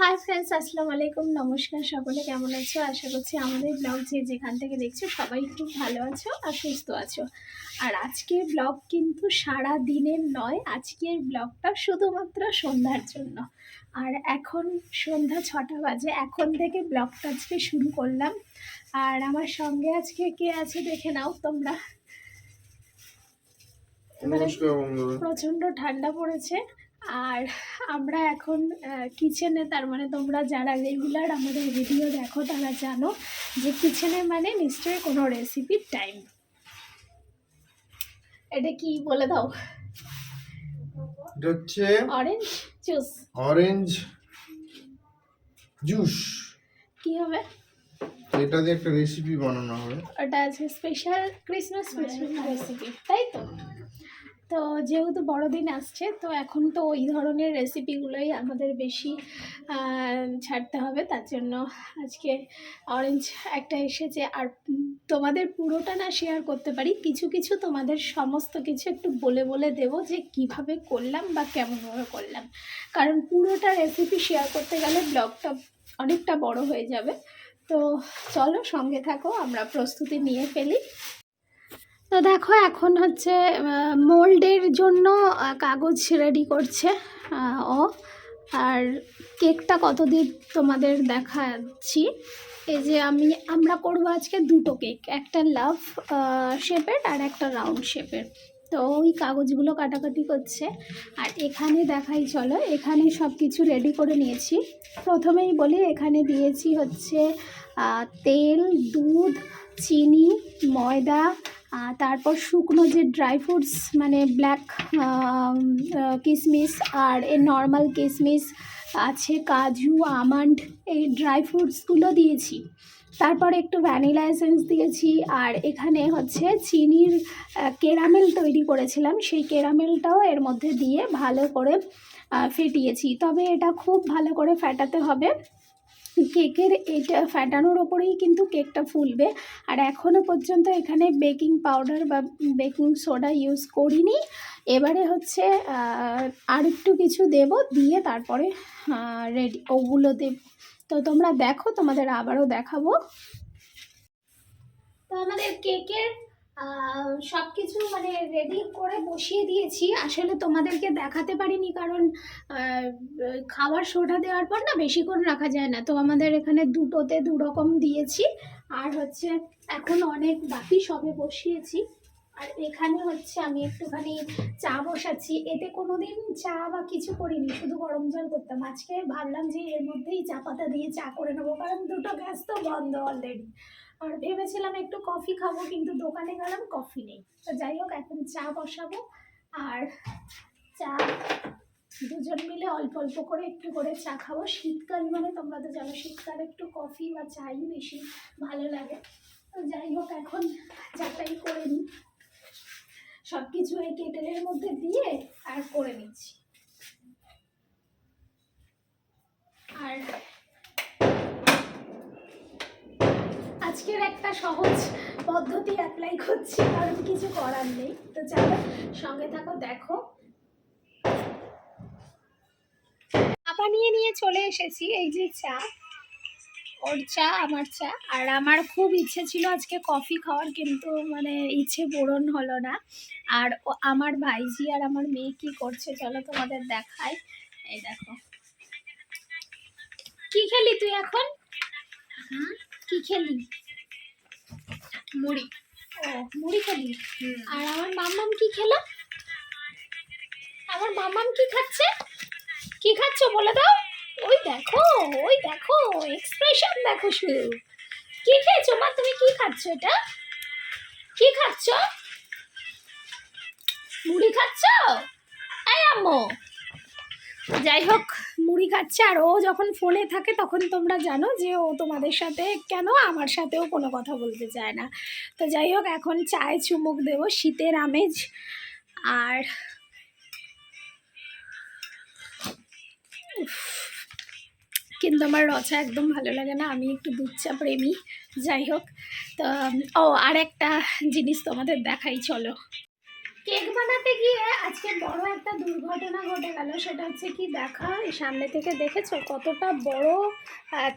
Hi friends আসসালামু আলাইকুম। নমস্কার সকলে কেমন আছো? আশা করছি আমাদের ব্লগ যে যেখান থেকে দেখছ সবাই খুব ভালো আছো আর সুস্থ আছো। আর আজকের ব্লগ কিন্তু সারা দিনের নয় আজকের ব্লগটা শুধুমাত্র সন্ধ্যার জন্য। আর এখন সন্ধ্যা ছটা বাজে এখন থেকে ব্লগটা আজকে শুরু করলাম। আর আমার সঙ্গে আজকে কে আছে দেখে নাও তোমরা। মানে প্রচণ্ড ঠান্ডা পড়েছে। আর আমরা এখন কিচেনে তার মানে তোমরা যারা রেগুলার আমাদের ভিডিও দেখো তারা জানো যে কিচেনে মানে নিশ্চয়ই কোনো রেসিপির টাইম এটা কি বলে দাও? এটা হচ্ছে অরেঞ্জ জুস অরেঞ্জ জুস কি হবে? এটা দিয়ে একটা রেসিপি বানানো হবে। ওটা আছে স্পেশাল ক্রিসমাস স্পেশাল রেসিপি তাই তো? তো যেহেতু বড়দিন আসছে, তো এখন তো ওই ধরনের রেসিপিগুলোই আমাদের বেশি ছাড়তে হবে। তার জন্য আজকে অরেঞ্জ একটা এসেছে। আর তোমাদের পুরোটা না শেয়ার করতে পারি। কিছু কিছু তোমাদের সমস্ত কিছু একটু বলে বলে দেব যে কীভাবে করলাম বা কেমনভাবে করলাম। কারণ পুরোটা রেসিপি শেয়ার করতে গেলে ব্লগটা অনেকটা বড় হয়ে যাবে। তো চলো সঙ্গে থাকো, আমরা প্রস্তুতি নিয়ে ফেলি। তো দেখো এখন হচ্ছে মোল্ডের জন্য কাগজ রেডি করছে ও। আর কেকটা কতদিন তোমাদের দেখাচ্ছি। এই যে আমি, আমরা করব আজকে দুটো কেক, একটা লাভ শেপের আর একটা রাউন্ড শেপের। তো ওই কাগজগুলো কাটাকাটি করছে। আর এখানে দেখাই, চলো, এখানে সব কিছু রেডি করে নিয়েছি। প্রথমেই বলি, এখানে দিয়েছি হচ্ছে তেল, দুধ, চিনি, ময়দা তারপর শুকনো যে ড্রাই ফ্রুটস মানে ব্ল্যাক কিশমিশ আর এ নর্মাল কিশমিশ আছে, কাজু, আমন্ড, এই ড্রাই ফ্রুটসগুলো দিয়েছি। তারপর একটু ভ্যানিলা এসেন্স দিয়েছি আর এখানে হচ্ছে চিনির কেরামেল তৈরি করেছিলাম। সেই কেরামেলটাও এর মধ্যে দিয়ে ভালো করে ফেটিয়েছি। তবে এটা খুব ভালো করে ফেটাতে হবে। কেকের এটা ফ্যাটানোর ওপরেই কিন্তু কেকটা ফুলবে। আর এখনও পর্যন্ত এখানে বেকিং পাউডার বা বেকিং সোডা ইউজ করিনি। এবারে হচ্ছে আর একটু কিছু দেব, দিয়ে তারপরে রেডি, ওগুলো দেব। তো তোমরা দেখো, তোমাদের আবারও দেখাবো। তো আমাদের কেকের সব কিছু মানে রেডি করে বসিয়ে দিয়েছি। আসলে তোমাদেরকে দেখাতে পারিনি কারণ খাবার সোডা দেওয়ার পর না বেশিক্ষণ রাখা যায় না। তো আমাদের এখানে দুটোতে দু রকম দিয়েছি। আর হচ্ছে এখন অনেক বাকি সবে বসিয়েছি। আর এখানে হচ্ছে আমি একটুখানি চা বসাচ্ছি। এতে কোনো দিন চা বা কিছু করিনি, শুধু গরম জল করতাম। আজকে ভাবলাম যে এর মধ্যেই চা পাতা দিয়ে চা করে নেব, কারণ দুটো গ্যাস তো বন্ধ অলরেডি আর ভেবেছিলাম একটু কফি খাব, কিন্তু দোকানে গেলাম কফি নেই। তো যাই হোক, এখন চা বসাবো আর চা দুজন মিলে অল্প অল্প করে একটু করে চা খাব। শীতকাল মানে তোমরা তো জানো, শীতকালে একটু কফি বা চাই বেশি ভালো লাগে। তো যাই হোক, এখন চাটাই করে নিই। সব কিছু এই কেটেলের মধ্যে দিয়ে আর করে নিচ্ছি। আর আজকের একটা সহজ পদ্ধতি অ্যাপ্লাই করছি, কারণ কিছু করার নেই। তো চলো, সঙ্গে থাকো, দেখো। চা বানিয়ে নিয়ে চলে এসেছি, এই যে চা। ওর চা, আমার চা। আর আমার খুব ইচ্ছে ছিল আজকে কফি খাওয়ার, কিন্তু মানে ইচ্ছে পূরণ হলো না। আর আমার ভাইজি আর আমার মেয়ে কি করছে, চলো তোমাদের দেখাই। এই দেখো। কি খেলি তুই এখন? হুম? কি খেলি? মুড়ি। ও মুড়ি খেলি? আর আমার মাম্মাম কি খেলো? আমার মাম্মাম কি খাচ্ছে? কি খাচ্ছ বলে দাও। ওই দেখো ওই দেখো এক্সপ্রেশন দেখো শুধু। কি খেয়েছো মা? তুমি কি খাচ্ছ এটা? কি খাচ্ছ? মুড়ি খাচ্ছ? এই আম্মু। যাই হোক, মুড়ি খাচ্ছে আর ও যখন ফোনে থাকে তখন তোমরা জানো যে ও তোমাদের সাথে কেন আমার সাথেও কোনো কথা বলতে চায় না। তো যাই হোক, এখন চায়ে চুমুক দেবো শীতের আমেজ। আর কিন্তু আমার রচা একদম ভালো লাগে না, আমি একটু দুধ চা প্রেমী। যাই হোক, তো, ও আর একটা জিনিস তোমাদের দেখাই, চলো। কেক বানাতে গিয়ে আজকে বড় একটা দুর্ঘটনা ঘটে গেল, সেটা হচ্ছে কি দেখা সামনে থেকে দেখেছ কতটা বড়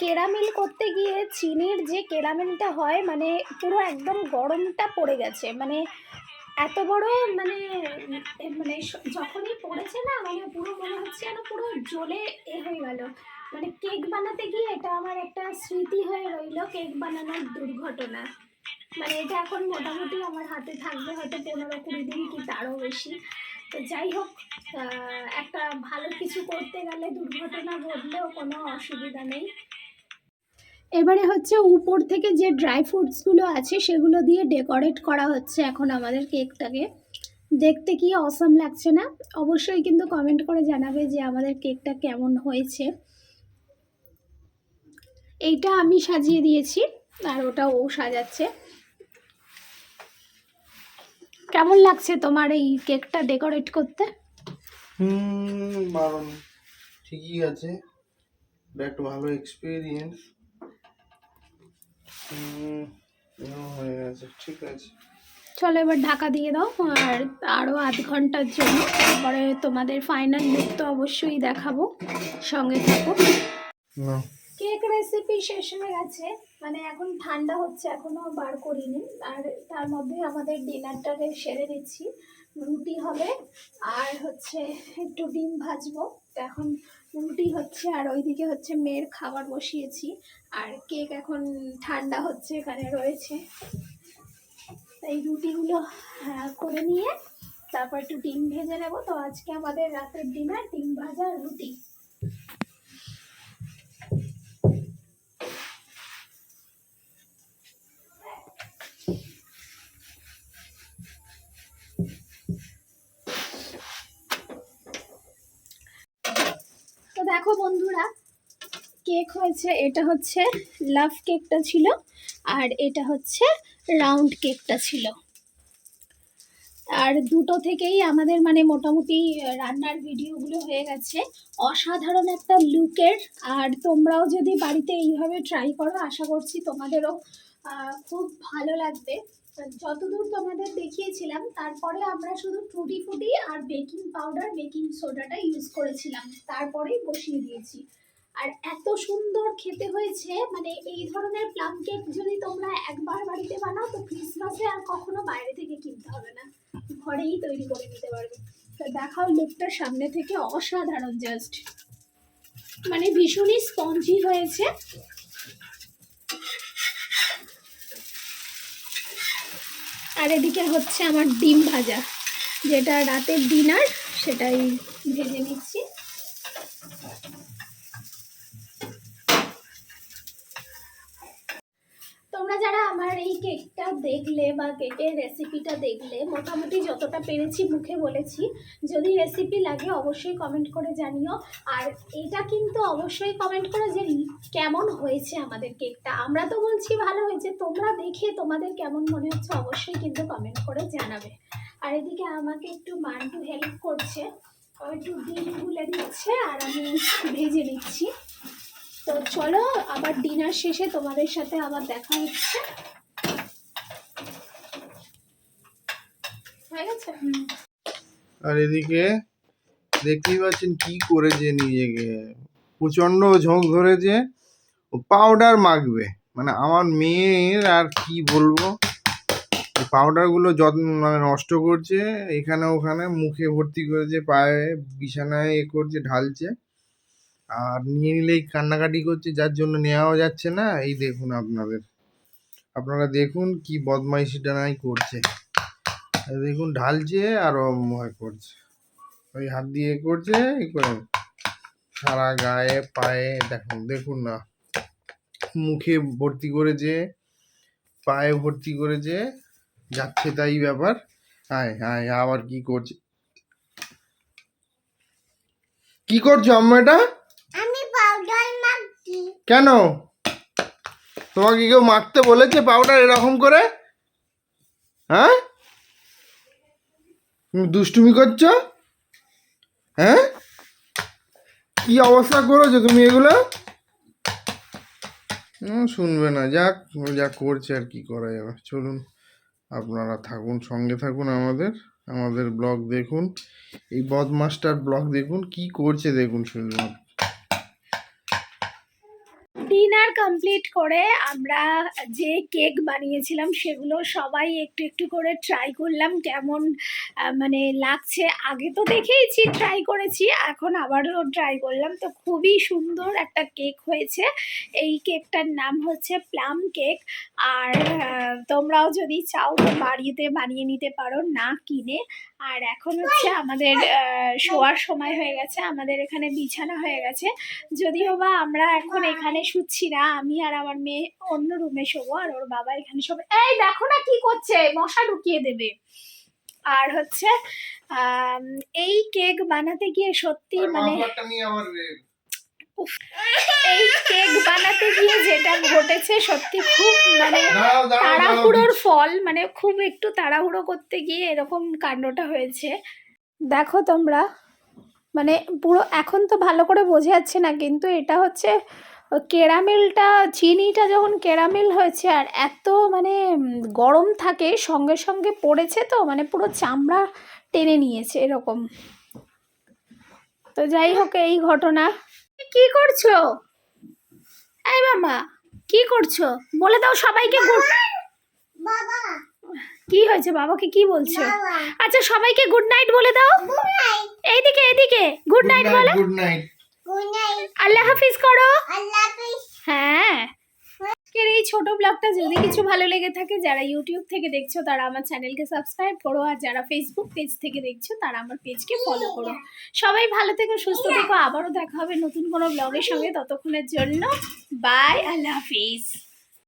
কেরামেল করতে গিয়ে চিনির যে কেরামেলটা হয় মানে পুরো একদম গরমটা পড়ে গেছে মানে এত বড় মানে মানে যখনই পড়েছে না মানে পুরো মনে হচ্ছে যেন পুরো জ্বলে এ হয়ে গেল। মানে কেক বানাতে গিয়ে এটা আমার একটা স্মৃতি হয়ে রইল, কেক বানানোর দুর্ঘটনা। মানে এটা এখন মোটামুটি আমার হাতে থাকবে হয়তো পনেরো কুড়ি দিন কি তারও বেশি। তো যাই হোক একটা ভালো কিছু করতে গেলে দুর্ঘটনা ঘটলেও কোনো অসুবিধা নেই। এবারে হচ্ছে উপর থেকে যে ড্রাই ফ্রুটসগুলো আছে, সেগুলো দিয়ে ডেকোরেট করা হচ্ছে এখন আমাদের কেকটাকে। দেখতে কি অসম লাগছে না? অবশ্যই কিন্তু কমেন্ট করে জানাবে যে আমাদের কেকটা কেমন হয়েছে। এইটা আমি সাজিয়ে দিয়েছি, আর ওটা ও সাজাচ্ছে। কেমন লাগছে তোমার এই কেকটা ডেকোরেট করতে? হুম বারণ। ঠিকই আছে। একটা ভালো এক্সপিরিয়েন্স হয়ে গেছে। ঠিক আছে। চলো এবার ঢাকা দিয়ে দাও আর আরও আধ ঘণ্টার জন্য। তারপরে তোমাদের ফাইনাল লুক তো অবশ্যই দেখাবো। সঙ্গে থাকো। না। রেসিপি শেষ হয়ে গেছে। মানে এখন ঠান্ডা হচ্ছে এখনও বার করিনি। আর তার মধ্যে আমাদের ডিনারটাকে সেরে নিচ্ছি। রুটি হবে আর হচ্ছে একটু ডিম ভাজবো। এখন রুটি হচ্ছে আর ওইদিকে হচ্ছে মেয়ের খাবার বসিয়েছি। আর কেক এখন ঠান্ডা হচ্ছে এখানে রয়েছে। এই রুটিগুলো আহ, করে নিয়ে তারপর একটু ডিম ভেজে নেব। তো আজকে আমাদের রাতের ডিনার ডিম ভাজা রুটি। কেক হয়েছে, এটা হচ্ছে লাভ কেকটা ছিল আর এটা হচ্ছে রাউন্ড কেকটা ছিল। আর দুটো থেকেই আমাদের মানে মোটামুটি রান্নার ভিডিওগুলো হয়ে গেছে। অসাধারণ একটা লুকের আর তোমরাও যদি বাড়িতে এইভাবে ট্রাই করো, আশা করছি তোমাদেরও খুব ভালো লাগবে। যতদূর তোমাদের দেখিয়েছিলাম, তারপরে আমরা শুধু টুটি ফুটি আর বেকিং পাউডার বেকিং সোডাটা ইউজ করেছিলাম। তারপরেই বসিয়ে দিয়েছি। আর এত সুন্দর খেতে হয়েছে মানে এই ধরনের প্লাম কেক যদি তোমরা একবার বাড়িতে বানাও, তো ক্রিসমাসে আর কখনো বাইরে থেকে কিনতে হবে না। ঘরেই তৈরি করে নিতে পারবে। তো দেখাও লুকটা সামনে থেকে অসাধারণ জাস্ট মানে ভীষণই স্পঞ্জি হয়েছে। আর এদিকে হচ্ছে আমার ডিম ভাজা, যেটা রাতের ডিনার সেটাই ভেজে নিচ্ছি তোমরা যারা আমার এই কেকটা দেখলে বা কেকের রেসিপিটা দেখলে মোটামুটি যতটা পেরেছি মুখে বলেছি। যদি রেসিপি লাগে অবশ্যই কমেন্ট করে জানিও। আর এটা কিন্তু অবশ্যই কমেন্ট করো যে কেমন হয়েছে আমাদের কেকটা আমরা তো বলছি ভালো হয়েছে, তোমরা দেখে তোমাদের কেমন মনে হচ্ছে অবশ্যই কিন্তু কমেন্ট করে জানাবে। আর এদিকে আমাকে একটু মান্টু হেল্প করছে। একটু ডিম গুলে দিচ্ছে আর আমি ভেজে নিচ্ছি। তো চলো, আবার ডিনার শেষে তোমাদের সাথে আবার দেখা হচ্ছে হয়ে গেছে আর এদিকে দেখতেই পাচ্ছেন কি করেছে নিজেকে। প্রচণ্ড ঝোঁক ধরেছে। ও পাউডার মাখবে। মানে আমার মেয়ের আর কি বলব? পাউডারগুলো যত্ন মানে নষ্ট করছে। এখানে ওখানে মুখে ভর্তি করেছে, পায়ে বিছানায় এ করছে, ঢালছে। আর নিয়ে নিলেই কান্নাকাটি করছে, যার জন্য নেওয়াও যাচ্ছে না। এই দেখুন আপনাদের। আপনারা দেখুন কি বদমাইশিটা নাই করছে। দেখুন ঢালছে আর করছে। ওই হাত দিয়ে করছে এই করে সারা গায়ে পায়ে দেখুন দেখুন না। মুখে ভর্তি করেছে পায়ে ভর্তি করেছে যাচ্ছে তাই ব্যাপার। আয় আয় আবার কি করছে? কি করছ আম্মা এটা? আমি পাউডার মাখছি। কেন? তোমাকে কেউ মাখতে বলেছে পাউডার এরকম করে? হ্যাঁ? দুষ্টুমি করছ? হ্যাঁ? কি অবস্থা করেছ তুমি এগুলো? শুনবে না, যাক, যা করছে আর কি করা যাবে। চলুন, আপনারা থাকুন, সঙ্গে থাকুন আমাদের আমাদের ব্লগ দেখুন। এই বদমাস্টার ব্লগ দেখুন, কি করছে দেখুন শুধু ডিনার কমপ্লিট করে আমরা যে কেক বানিয়েছিলাম সেগুলো সবাই একটু একটু করে ট্রাই করলাম। কেমন মানে লাগছে আগে তো দেখেইছি ট্রাই করেছি, এখন আবারও ট্রাই করলাম। তো খুবই সুন্দর একটা কেক হয়েছে। এই কেকটার নাম হচ্ছে প্লাম কেক আর তোমরাও যদি চাও তো বাড়িতে বানিয়ে নিতে পারো, না কিনে। আর এখন হচ্ছে আমাদের শোয়ার সময় হয়ে গেছে, আমাদের এখানে বিছানা হয়ে গেছে। যদিও বা আমরা এখন এখানে শুচ্ছি না আমি আর আমার মেয়ে অন্য রুমে শোবো আর ওর বাবা এখানে শোবে। এই দেখো না কি করছে মশা ঢুকিয়ে দেবে। আর হচ্ছে এই কেক বানাতে গিয়ে সত্যি মানে এই কেক বানাতে গিয়ে যেটা ঘটেছে সত্যি খুব মানে তাড়াহুড়োর ফল মানে খুব একটু তাড়াহুড়ো করতে গিয়ে এরকম কাণ্ডটা হয়েছে। দেখো তোমরা মানে পুরো এখন তো ভালো করে বোঝা যাচ্ছে না কিন্তু এটা হচ্ছে কেরামেলটা চিনিটা যখন কেরামেল হয়েছে আর এত মানে গরম থাকে সঙ্গে সঙ্গে পড়েছে তো মানে পুরো চামড়া টেনে নিয়েছে এরকম। তো যাই হোক এই ঘটনা। কি করছ? এই মামা কি করছ? বলে দাও সবাইকে গুড বাবা কি হয়েছে? বাবাকে কি বলছো? আচ্ছা সবাইকে গুড নাইট বলে দাও। এইদিকে এইদিকে গুড নাইট বলো। Good night. আল্লাহ হাফিজ করো। হ্যাঁ। আজকের এই ছোট ব্লগটা যদি কিছু ভালো লেগে থাকে যারা ইউটিউব থেকে দেখছ তারা আমার চ্যানেলকে সাবস্ক্রাইব করো আর যারা ফেসবুক পেজ থেকে দেখছ তারা আমার পেজকে ফলো করো। সবাই ভালো থেকো সুস্থ থেকো আবারও দেখা হবে নতুন কোনো ব্লগের সঙ্গে। ততক্ষণের জন্য বাই আল্লাহ হাফিজ।